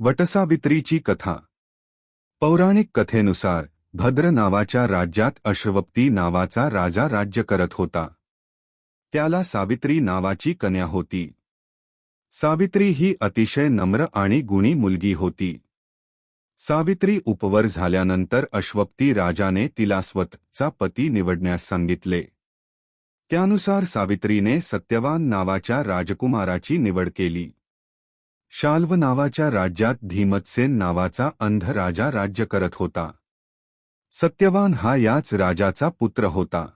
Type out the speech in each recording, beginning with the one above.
वटसावित्रीची कथा. पौराणिक कथेनुसार भद्र नावाच्या राज्यात अश्वप्ती नावाचा राजा राज्य करत होता. त्याला सावित्री नावाची कन्या होती. सावित्री ही अतिशय नम्र आणि गुणी मुलगी होती. सावित्री उपवर झाल्यानंतर अश्वप्ती राजाने तिला स्वतःचा पती निवडण्यास सांगितले. त्यानुसार सावित्रीने सत्यवान नावाच्या राजकुमाराची निवड केली. शाल्व नावाच्या राज्यात धीमतसेन नावाचा अंध राजा राज्य करत होता. सत्यवान हा याच राजाचा पुत्र होता.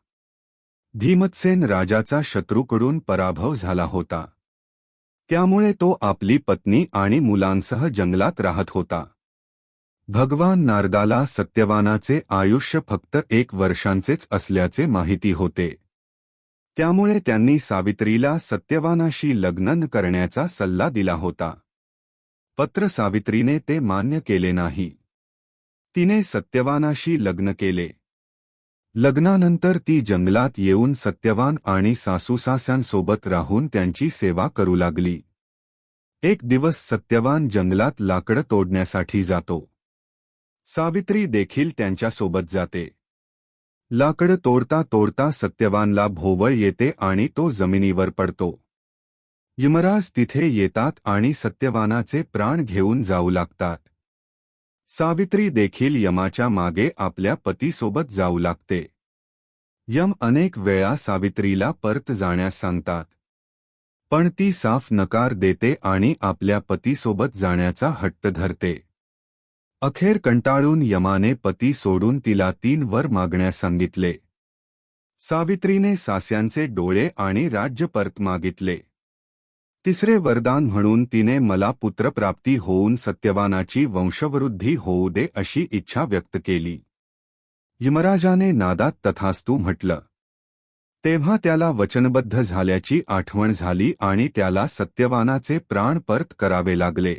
धीमतसेन राजाचा शत्रूकडून पराभव झाला होता. त्यामुळे तो आपली पत्नी आणि मुलांसह जंगलात राहत होता. भगवान नारदाला सत्यवानाचे आयुष्य फक्त एक वर्षांचेच असल्याचे माहिती होते. त्यामुळे त्यांनी सावित्रीला सत्यवानाशी लग्न करण्याचा सल्ला दिला होता. पत्र सावित्रीने ते मान्य केले नाही. तिने सत्यवानाशी लग्न केले. लग्नानंतर ती जंगलात येऊन सत्यवान आणि सासूसास्यांसोबत राहून त्यांची सेवा करू लागली. एक दिवस सत्यवान जंगलात लाकडं तोडण्यासाठी जातो. सावित्री देखील त्यांच्यासोबत जाते. लाकड तोडता तोडता सत्यवानला भोवळ येते आणि तो जमिनीवर पडतो. यमराज तिथे येतात आणि सत्यवानाचे प्राण घेऊन जाऊ लागतात. सावित्री देखील यमाच्या मागे आपल्या पतीसोबत जाऊ लागते. यम अनेक वेळा सावित्रीला परत जाण्यास सांगतात. पण ती साफ नकार देते आणि आपल्या पतीसोबत जाण्याचा हट्ट धरते. अखेर कंटाळून यमाने पती सोडून तिला तीन वर मागण्यास सांगितले. सावित्रीने सास्यांचे डोळे आणि राज्य परत मागितले. तिसरे वरदान म्हणून तिने मला पुत्रप्राप्ती होऊन सत्यवानाची वंशवृद्धी होऊ दे अशी इच्छा व्यक्त केली. यमराजाने नादात तथास्तू म्हटलं. तेव्हा त्याला वचनबद्ध झाल्याची आठवण झाली आणि त्याला सत्यवानाचे प्राण परत करावे लागले.